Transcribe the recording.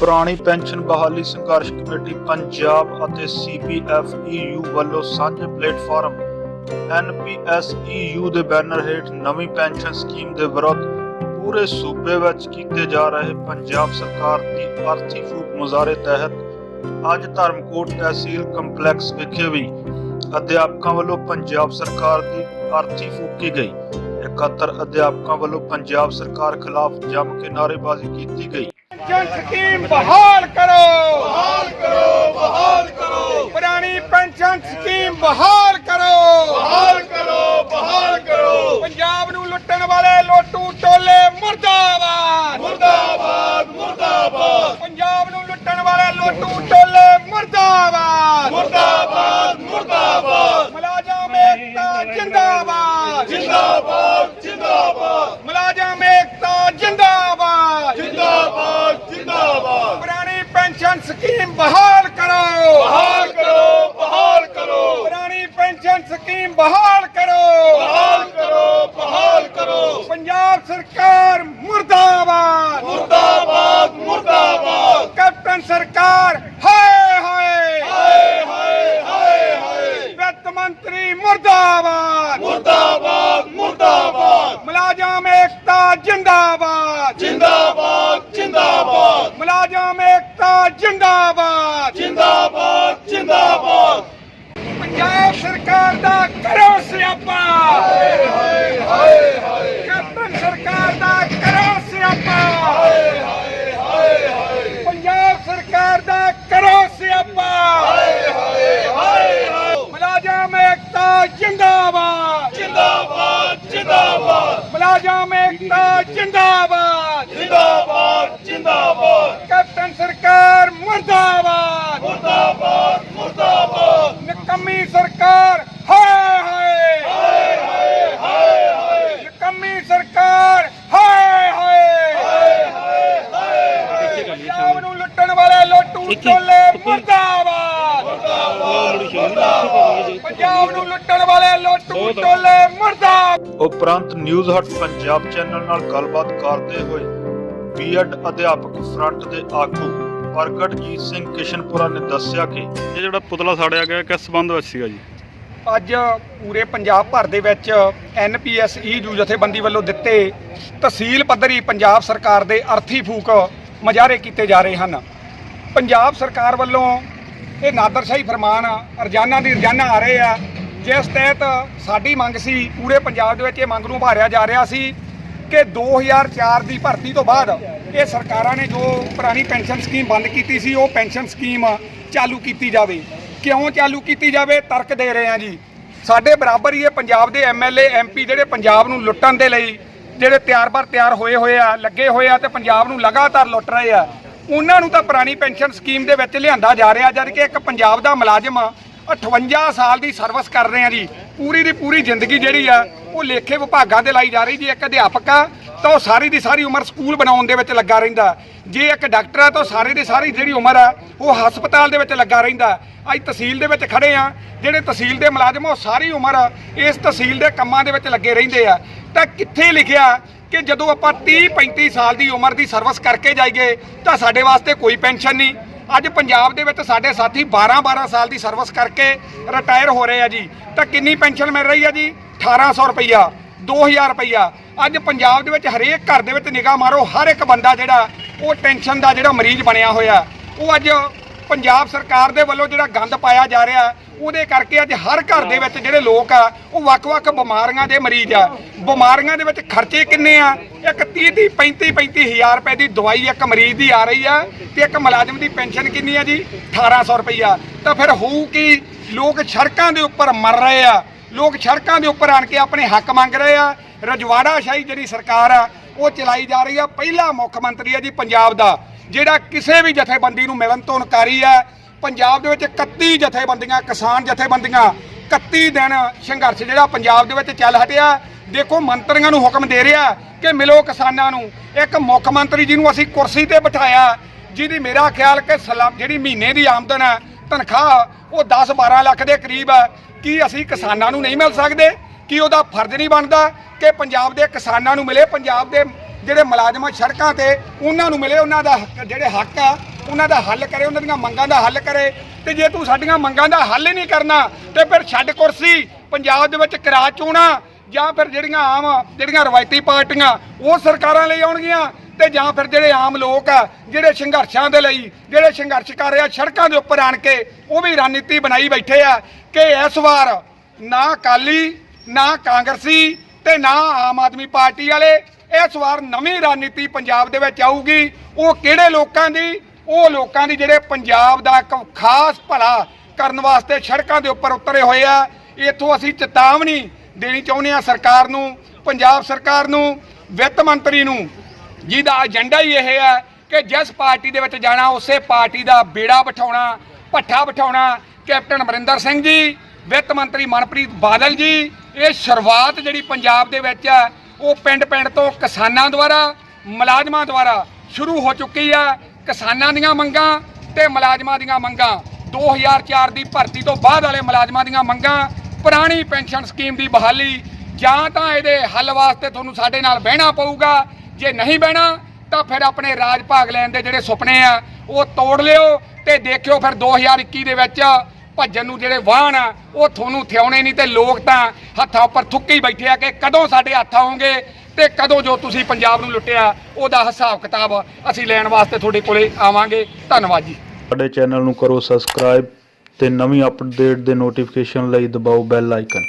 ਪੁਰਾਣੀ ਪੈਨਸ਼ਨ ਬਹਾਲੀ ਸੰਘਰਸ਼ ਕਮੇਟੀ ਪੰਜਾਬ ਅਤੇ ਸੀਪੀਐਫ ਵੱਲੋਂ ਸਾਂਝੇ ਪਲੇਟਫਾਰਮ ਐਨਪੀਐਸਈਯੂ ਦੇ ਬੈਨਰ ਹੇਠ ਨਵੀਂ ਪੈਨਸ਼ਨ ਸਕੀਮ ਦੇ ਵਿਰੁੱਧ ਪੂਰੇ ਸੂਬੇ ਵਿੱਚ ਕੀਤੇ ਜਾ ਰਹੇ ਪੰਜਾਬ ਸਰਕਾਰ ਦੀ ਅਰਥੀ ਫੂਕ ਮੁਜ਼ਾਹਰੇ ਤਹਿਤ ਅੱਜ ਧਰਮਕੋਟ ਤਹਿਸੀਲ ਕੰਪਲੈਕਸ ਵਿਖੇ ਵੀ ਅਧਿਆਪਕਾਂ ਵੱਲੋਂ ਪੰਜਾਬ ਸਰਕਾਰ ਦੀ ਅਰਥੀ ਫੂਕੀ ਗਈ। 71 ਅਧਿਆਪਕਾਂ ਵੱਲੋਂ ਪੰਜਾਬ ਸਰਕਾਰ ਖਿਲਾਫ ਜੰਮ ਕੇ ਨਾਅਰੇਬਾਜ਼ੀ ਕੀਤੀ ਗਈ। ਪੈਨਸ਼ਨ ਸਕੀਮ ਬਹਾਲ ਕਰੋ। ਬਹਾਲ ਕਰੋ ਬਹਾਲ ਕਰੋ। ਪੁਰਾਣੀ ਪੈਨਸ਼ਨ ਸਕੀਮ ਬਹਾਲ ਕਰੋ। ਬਹਾਲ ਕਰੋ ਬਹਾਲ ਕਰੋ। ਪੰਜਾਬ ਨੂੰ ਲੁੱਟਣ ਵਾਲੇ ਲੋਟੂ ਟੋਲੇ ਮੁਰਦਾਬਾਦ ਮੁਰਦਾਬਾਦ ਮੁਰਦਾਬਾਦ ਪੰਜਾਬ ਨੂੰ ਲੁੱਟਣ ਵਾਲੇ ਲੋਟੂ ਟੋਲੇ ਮੁਰਦਾਬਾਦ ਮੁਰਦਾਬਾਦ ਮੁਰਦਾਬਾਦ ਮੁਲਾਜ਼ਮ ਏਕਤਾ ਜਿੰਦਾਬਾਦ ਜਿੰਦਾਬਾਦ ਜਿੰਦਾਬਾਦ ਮੁਲਾਜ਼ਮ ਏਕਤਾ ਜਿੰਦਾਬਾਦ ਜਿੰਦਾਬਾਦ ਜਿੰਦਾਬਾਦ ਪੁਰਾਣੀ ਪੈਨਸ਼ਨ ਸਕੀਮ ਬਹਾਲ ਕਰੋ। ਬਹਾਲ ਕਰੋ ਬਹਾਲ ਕਰੋ। ਪੁਰਾਣੀ ਪੈਨਸ਼ਨ ਸਕੀਮ ਬਹਾਲ ਕਰੋ। ਬਹਾਲ ਕਰੋ ਬਹਾਲ ਕਰੋ। ਪੰਜਾਬ ਸਰਕਾਰ ਮੁਰਦਾਬਾਦ। ਮੁਰਦਾਬਾਦ ਮੁਰਦਾਬਾਦ। ਕੈਪਟਨ ਸਰਕਾਰ ਹਾਏ ਹਾਏ। ਹਾਏ ਹਾਏ ਹਾਏ ਹਾਏ। ਵਿੱਤ ਮੰਤਰੀ ਮੁਰਦਾਬਾਦ। ਮੁਰਦਾਬਾਦ ਮੁਰਦਾਬਾਦ। ਮੁਲਾਜ਼ਮ ਏਕਤਾ ਜਿੰਦਾਬਾਦ। ਜਿੰਦਾਬਾਦ ਜਿੰਦਾਬਾਦ। ਮੁਲਾਜ਼ਮ ਏਕਤਾ ਜਿੰਦਾਬਾਦ। ਜਿੰਦਾਬਾਦ ਜਿੰਦਾਬਾਦ। ਪੰਜਾਬ ਸਰਕਾਰ ਦਾ ਕਰੋ ਸਿਆਪਾ। ਹਾਏ ਹਾਏ ਹਾਏ ਕੈਪਟਨ ਸਰਕਾਰ ਦਾ ਕਰੋ ਸਿਆਪਾ। ਹਾਏ ਹਾਏ ਹਾਏ ਪੰਜਾਬ ਸਰਕਾਰ ਦਾ ਕਰੋ ਸਿਆਪਾ ਹਾਏ ਹਾਏ ਹਾਏ ਮੁਲਾਜ਼ਮ ਏਕਤਾ ਜਿੰਦਾਬਾਦ ਜਿੰਦਾਬਾਦ ਜਿੰਦਾਬਾਦ ਮੁਲਾਜ਼ਮ ਏਕਤਾ ਜਿੰਦਾਬਾਦ ਜਿੰਦਾਬਾਦ ਜਿੰਦਾਬਾਦ ਕੈਪਟਨ ਸਰਕਾਰ ਮੁਰਦਾਬਾਦ ਮੁਰਦਾਬਾਦ ਮੁਰਦਾਬਾਦ ਨਿਕੰਮੀ ਸਰਕਾਰ ਹਾਏ ਹਾਏ। ਹਾਏ ਹਾਏ ਹਾਏ ਹਾਏ ਨਿਕੰਮੀ ਸਰਕਾਰ ਹਾਏ ਹਾਏ। ਹਾਏ ਹਾਏ ਪੰਜਾਬ ਨੂੰ ਲੁੱਟਣ ਵਾਲੇ ਲੋਟੂ ਟੋਲੇ ਮੁਰਦਾਬਾਦ। ਪੰਜਾਬ ਨੂੰ ਲੁੱਟਣ ਵਾਲੇ ਲੋਟੂ ਟੋਲੇ ਮੁਰਦਾਬਾਦ। ਉਪਰੰਤ ਨਿਊਜ਼ ਹਟ ਪੰਜਾਬ ਚੈਨਲ ਨਾਲ ਗੱਲਬਾਤ ਕਰਦੇ ਹੋਏ ਬੀਐਡ ਅਧਿਆਪਕ ਫਰੰਟ ਦੇ ਆਗੂ ਪ੍ਰਗਟਜੀਤ ਸਿੰਘ ਕਿਸ਼ਨਪੁਰਾ ਨੇ ਦੱਸਿਆ ਕਿ ਇਹ ਜਿਹੜਾ ਪੁਤਲਾ ਸਾੜਿਆ ਗਿਆ ਕਿਸ ਸੰਬੰਧ ਵਿੱਚ ਸੀਗਾ ਜੀ? ਅੱਜ ਪੂਰੇ ਪੰਜਾਬ ਭਰ ਦੇ ਵਿੱਚ ਐਨਪੀਐਸ ਈਯੂ ਜਥੇਬੰਦੀ ਵੱਲੋਂ ਦਿੱਤੇ ਤਹਿਸੀਲ ਪੱਧਰੀ ਪੰਜਾਬ ਸਰਕਾਰ ਦੇ ਅਰਥੀ ਫੂਕ ਮੁਜ਼ਾਹਰੇ ਕੀਤੇ ਜਾ ਰਹੇ ਹਨ। ਪੰਜਾਬ ਸਰਕਾਰ ਵੱਲੋਂ ਇਹ ਨਾਦਰਸ਼ਾਹੀ ਫਰਮਾਨ ਰੋਜ਼ਾਨਾ ਦੀ ਰੋਜ਼ਾਨਾ ਆ ਰਹੇ ਆ। ਜਿਸ ਤਹਿਤ ਸਾਡੀ ਮੰਗ ਸੀ ਪੂਰੇ ਪੰਜਾਬ ਦੇ ਵਿੱਚ ਇਹ ਮੰਗ ਨੂੰ ਉਭਾਰਿਆ ਜਾ ਰਿਹਾ ਸੀ ਕਿ 2004 ਦੀ ਭਰਤੀ ਤੋਂ ਬਾਅਦ ਇਹ ਸਰਕਾਰਾਂ ਨੇ ਜੋ ਪੁਰਾਣੀ ਪੈਨਸ਼ਨ ਸਕੀਮ ਬੰਦ ਕੀਤੀ ਸੀ, ਉਹ ਪੈਨਸ਼ਨ ਸਕੀਮ ਚਾਲੂ ਕੀਤੀ ਜਾਵੇ। ਕਿਉਂ ਚਾਲੂ ਕੀਤੀ ਜਾਵੇ? ਤਰਕ ਦੇ ਰਹੇ ਆ ਜੀ। ਸਾਡੇ ਬਰਾਬਰ ਹੀ ਇਹ ਪੰਜਾਬ ਦੇ ਐਮਐਲਏ ਐਮਪੀ ਜਿਹੜੇ ਪੰਜਾਬ ਨੂੰ ਲੁੱਟਣ ਦੇ ਲਈ ਜਿਹੜੇ ਤਿਆਰ-ਬਰ ਤਿਆਰ ਹੋਏ ਹੋਏ ਆ, ਲੱਗੇ ਹੋਏ ਆ ਤੇ ਪੰਜਾਬ ਨੂੰ ਲਗਾਤਾਰ ਲੁੱਟ ਰਹੇ ਆ, ਉਹਨਾਂ ਨੂੰ ਤਾਂ ਪੁਰਾਣੀ ਪੈਨਸ਼ਨ ਸਕੀਮ ਦੇ ਵਿੱਚ ਲਿਆਂਦਾ ਜਾ ਰਿਹਾ, ਜਦ ਕਿ ਇੱਕ ਪੰਜਾਬ ਦਾ ਮੁਲਾਜ਼ਮ 58 ਸਾਲ ਦੀ ਸਰਵਿਸ ਕਰ ਰਹੇ ਆ ਜੀ। ਪੂਰੀ ਦੀ ਪੂਰੀ ਜ਼ਿੰਦਗੀ ਜਿਹੜੀ ਆ, ਉਹ ਲੇਖੇ ਵਿਭਾਗਾਂ ਦੇ ਲਾਈ ਜਾ ਰਹੀ ਜੀ। ਇੱਕ ਅਧਿਆਪਕ ਆ ਤਾਂ ਉਹ ਸਾਰੀ ਦੀ ਸਾਰੀ ਉਮਰ ਸਕੂਲ ਬਣਾਉਣ ਦੇ ਵਿੱਚ ਲੱਗਾ ਰਹਿੰਦਾ। ਜੇ ਇੱਕ ਡਾਕਟਰ ਆ ਤਾਂ ਉਹ ਸਾਰੀ ਦੀ ਸਾਰੀ ਜਿਹੜੀ ਉਮਰ ਆ ਉਹ ਹਸਪਤਾਲ ਦੇ ਵਿੱਚ ਲੱਗਾ ਰਹਿੰਦਾ। ਅੱਜ ਤਹਿਸੀਲ ਦੇ ਵਿੱਚ ਖੜੇ ਆ ਜਿਹੜੇ ਤਹਿਸੀਲ ਦੇ ਮੁਲਾਜ਼ਮ ਉਹ ਸਾਰੀ ਉਮਰ ਇਸ ਤਹਿਸੀਲ ਦੇ ਕੰਮਾਂ ਦੇ ਵਿੱਚ ਲੱਗੇ ਰਹਿੰਦੇ ਆ। ਤਾਂ ਕਿੱਥੇ ਲਿਖਿਆ ਕਿ ਜਦੋਂ ਆਪਾਂ 30 35 ਸਾਲ ਦੀ ਉਮਰ ਦੀ ਸਰਵਿਸ ਕਰਕੇ ਜਾਈਏ, ਤਾਂ ਸਾਡੇ ਵਾਸਤੇ ਕੋਈ ਪੈਨਸ਼ਨ ਨਹੀਂ। ਅੱਜ ਪੰਜਾਬ ਦੇ ਵਿੱਚ ਸਾਡੇ ਸਾਥੀ 12 12 ਸਾਲ ਦੀ ਸਰਵਿਸ ਕਰਕੇ ਰਿਟਾਇਰ ਹੋ ਰਹੇ ਆ ਜੀ। ਤਾਂ ਕਿੰਨੀ ਪੈਨਸ਼ਨ ਮਿਲ ਰਹੀ ਆ ਜੀ? 1800 ਰੁਪਈਆ। 2000 ਰੁਪਈਆ। ਅੱਜ ਪੰਜਾਬ ਦੇ ਵਿੱਚ ਹਰੇਕ ਘਰ ਦੇ ਵਿੱਚ ਨਿਗਾਹ ਮਾਰੋ, ਹਰ ਇੱਕ ਬੰਦਾ ਜਿਹੜਾ, ਉਹ ਟੈਨਸ਼ਨ ਦਾ ਜਿਹੜਾ ਮਰੀਜ਼ ਬਣਿਆ ਹੋਇਆ। ਉਹ ਅੱਜ ਪੰਜਾਬ ਸਰਕਾਰ ਦੇ ਵੱਲੋਂ ਜਿਹੜਾ ਗੰਦ ਪਾਇਆ ਜਾ ਰਿਹਾ, ਉਹਦੇ ਕਰਕੇ ਅੱਜ ਹਰ ਘਰ ਦੇ ਵਿੱਚ ਜਿਹੜੇ ਲੋਕ ਆ, ਉਹ ਵੱਖ-ਵੱਖ ਬਿਮਾਰੀਆਂ ਦੇ ਮਰੀਜ਼ ਆ। ਬਿਮਾਰੀਆਂ ਦੇ ਵਿੱਚ ਖਰਚੇ ਕਿੰਨੇ ਆ? ਇੱਕ 30 30 35 35 ਹਜ਼ਾਰ ਰੁਪਏ ਦੀ ਦਵਾਈ ਇੱਕ ਮਰੀਜ਼ ਦੀ ਆ ਰਹੀ ਆ ਤੇ ਇੱਕ ਮੁਲਾਜ਼ਮ ਦੀ ਪੈਨਸ਼ਨ ਕਿੰਨੀ ਆ ਜੀ? 1800 ਰੁਪਈਆ। ਤਾਂ ਫਿਰ ਹੋਊ ਕਿ? ਲੋਕ ਸੜਕਾਂ ਦੇ ਉੱਪਰ ਮਰ ਰਹੇ ਆ। ਲੋਕ ਸੜਕਾਂ ਦੇ ਉੱਪਰ ਆਣ ਕੇ ਆਪਣੇ ਹੱਕ ਮੰਗ ਰਹੇ ਆ। ਰਜਵਾੜਾ ਸ਼ਾਹੀ ਜਿਹੜੀ ਸਰਕਾਰ ਆ, ਉਹ ਚਲਾਈ ਜਾ ਰਹੀ ਆ। ਪਹਿਲਾ ਮੁੱਖ ਮੰਤਰੀ ਆ ਜੀ ਪੰਜਾਬ ਦਾ, ਜਿਹੜਾ ਕਿਸੇ ਵੀ ਜਥੇਬੰਦੀ ਨੂੰ ਮਿਲਣ ਤੋਂ ਇਨਕਾਰੀ ਆ। ਪੰਜਾਬ ਦੇ ਵਿੱਚ 31 ਜਥੇਬੰਦੀਆਂ, ਕਿਸਾਨ ਜਥੇਬੰਦੀਆਂ 31 ਦਿਨ ਸੰਘਰਸ਼ ਜਿਹੜਾ ਪੰਜਾਬ ਦੇ ਵਿੱਚ ਚੱਲ ਹਟਿਆ। ਦੇਖੋ, ਮੰਤਰੀਆਂ ਨੂੰ ਹੁਕਮ ਦੇ ਰਿਹਾ ਕਿ ਮਿਲੋ ਕਿਸਾਨਾਂ ਨੂੰ। ਇੱਕ ਮੁੱਖ ਮੰਤਰੀ ਜਿਹਨੂੰ ਅਸੀਂ ਕੁਰਸੀ ਤੇ ਬਿਠਾਇਆ, ਜਿਹਦੀ ਮੇਰਾ ਖਿਆਲ ਕਿ ਸਲਾਮ ਜਿਹੜੀ ਮਹੀਨੇ ਦੀ ਆਮਦਨ ਹੈ ਤਨਖਾਹ, ਉਹ 10 12 ਲੱਖ ਦੇ ਕਰੀਬ ਹੈ ਕੀ ਅਸੀਂ ਕਿਸਾਨਾਂ ਨੂੰ ਨਹੀਂ ਮਿਲ ਸਕਦੇ? ਕਿ ਉਹਦਾ ਫਰਜ਼ ਨਹੀਂ ਬਣਦਾ ਕਿ ਪੰਜਾਬ ਦੇ ਕਿਸਾਨਾਂ ਨੂੰ ਮਿਲੇ? ਪੰਜਾਬ ਦੇ ਜਿਹੜੇ ਮੁਲਾਜ਼ਮਾਂ ਸੜਕਾਂ ਤੇ, ਉਹਨਾਂ ਨੂੰ ਮਿਲੇ, ਉਹਨਾਂ ਦਾ ਹੱਕ- ਜਿਹੜੇ ਹੱਕ ਆ, ਉਹਨਾਂ ਦਾ ਹੱਲ ਕਰੇ, ਉਹਨਾਂ ਦੀਆਂ ਮੰਗਾਂ ਦਾ ਹੱਲ ਕਰੇ। ਤੇ ਜੇ ਤੂੰ ਸਾਡੀਆਂ ਮੰਗਾਂ ਦਾ ਹੱਲ ਹੀ ਨਹੀਂ ਕਰਨਾ, ਤੇ ਫਿਰ ਛੱਡ ਕੁਰਸੀ, ਪੰਜਾਬ ਦੇ ਵਿੱਚ ਕਰਾ ਚੋਣਾ ਜਾਂ ਫਿਰ ਜਿਹੜੀਆਂ ਆਮ, ਜਿਹੜੀਆਂ ਰਵਾਇਤੀ ਪਾਰਟੀਆਂ, ਉਹ ਸਰਕਾਰਾਂ ਲਈ ਆਉਣਗੀਆਂ। ਤੇ ਜਾਂ ਫਿਰ ਜਿਹੜੇ ਆਮ ਲੋਕ ਆ, ਜਿਹੜੇ ਸੰਘਰਸ਼ਾਂ ਦੇ ਲਈ, ਜਿਹੜੇ ਸੰਘਰਸ਼ ਕਰ ਰਹੇ ਆ, ਸੜਕਾਂ ਦੇ ਉੱਪਰ ਆਣ ਕੇ, ਉਹ ਵੀ ਰਣਨੀਤੀ ਬਣਾਈ ਬੈਠੇ ਆ ਕਿ ਇਸ ਵਾਰ ਨਾ ਅਕਾਲੀ, ਨਾ ਕਾਂਗਰਸੀ ਤੇ ਨਾ ਆਮ ਆਦਮੀ ਪਾਰਟੀ ਵਾਲੇ ਇਸ ਵਾਰ ਨਵੀਂ ਰਣਨੀਤੀ ਪੰਜਾਬ ਦੇ ਵਿੱਚ ਆਊਗੀ। ਉਹ ਕਿਹੜੇ ਲੋਕਾਂ ਦੀ? ਉਹ ਲੋਕਾਂ ਦੀ ਜਿਹੜੇ ਪੰਜਾਬ ਦਾ ਇੱਕ ਖਾਸ ਭਲਾ ਕਰਨ ਵਾਸਤੇ ਸੜਕਾਂ ਦੇ ਉੱਪਰ ਉਤਰੇ ਹੋਏ ਆ, ਇੱਥੋਂ ਅਸੀਂ ਚੇਤਾਵਨੀ ਦੇਣੀ ਚਾਹੁੰਦੇ ਆ ਸਰਕਾਰ ਨੂੰ, ਪੰਜਾਬ ਸਰਕਾਰ ਨੂੰ, ਵਿੱਤ ਮੰਤਰੀ ਨੂੰ ਜਿਹਦਾ ਏਜੰਡਾ ਹੀ ਇਹ ਹੈ ਕਿ ਜਿਸ ਪਾਰਟੀ ਦੇ ਵਿੱਚ ਜਾਣਾ, ਉਸੇ ਪਾਰਟੀ ਦਾ ਬੇੜਾ ਬਿਠਾਉਣਾ, ਭੱਠਾ ਬਿਠਾਉਣਾ। ਕੈਪਟਨ ਅਮਰਿੰਦਰ ਸਿੰਘ ਜੀ, ਵਿੱਤ ਮੰਤਰੀ ਮਨਪ੍ਰੀਤ ਬਾਦਲ ਜੀ, ਇਹ ਸ਼ੁਰੂਆਤ ਜਿਹੜੀ ਪੰਜਾਬ ਦੇ ਵਿੱਚ ਹੈ, ਉਹ ਪਿੰਡ ਪਿੰਡ ਤੋਂ ਕਿਸਾਨਾਂ ਦੁਆਰਾ, ਮੁਲਾਜ਼ਮਾਂ ਦੁਆਰਾ ਸ਼ੁਰੂ ਹੋ ਚੁੱਕੀ ਆ। ਕਿਸਾਨਾਂ ਦੀਆਂ ਮੰਗਾਂ ਤੇ ਮੁਲਾਜ਼ਮਾਂ ਦੀਆਂ ਮੰਗਾਂ। 2004 ਦੀ ਭਰਤੀ ਤੋਂ ਬਾਅਦ ਵਾਲੇ ਮੁਲਾਜ਼ਮਾਂ ਦੀਆਂ ਮੰਗਾਂ, ਪੁਰਾਣੀ ਪੈਨਸ਼ਨ ਸਕੀਮ ਦੀ ਬਹਾਲੀ, ਜਾਂ ਤਾਂ ਇਹਦੇ ਹੱਲ ਵਾਸਤੇ ਤੁਹਾਨੂੰ ਸਾਡੇ ਨਾਲ ਬਹਿਣਾ ਪਊਗਾ। ਜੇ ਨਹੀਂ ਬਹਿਣਾ, ਤਾਂ ਫਿਰ ਆਪਣੇ ਰਾਜ ਭਾਗ ਲੈਣ ਦੇ ਜਿਹੜੇ ਸੁਪਨੇ ਆ, ਉਹ ਤੋੜ ਲਿਓ ਤੇ ਦੇਖਿਓ ਫਿਰ 2021 ਦੇ ਵਿੱਚ ਭੱਜਣ ਨੂੰ ਜਿਹੜੇ ਵਾਹਨ ਆ, ਉਹ ਤੁਹਾਨੂੰ ਥਿਆਉਣੇ ਨਹੀਂ ਤੇ ਲੋਕ ਤਾਂ ਹੱਥਾਂ ਉੱਪਰ ਥੁੱਕੇ ਹੀ ਬੈਠੇ ਆ ਕਿ ਕਦੋਂ ਸਾਡੇ ਹੱਥ ਆਉਂਗੇ ਤੇ ਕਦੋਂ ਜੋ ਤੁਸੀਂ ਪੰਜਾਬ ਨੂੰ ਲੁੱਟਿਆ, ਉਹਦਾ ਹਿਸਾਬ ਕਿਤਾਬ ਅਸੀਂ ਲੈਣ ਵਾਸਤੇ ਤੁਹਾਡੇ ਕੋਲੇ ਆਵਾਂਗੇ। ਧੰਨਵਾਦ ਜੀ। ਸਾਡੇ ਚੈਨਲ ਨੂੰ ਕਰੋ ਸਬਸਕ੍ਰਾਈਬ ਤੇ ਨਵੀਂ ਅਪਡੇਟ ਦੇ ਨੋਟੀਫਿਕੇਸ਼ਨ ਲਈ ਦਬਾਓ ਬੈਲ ਆਈਕਨ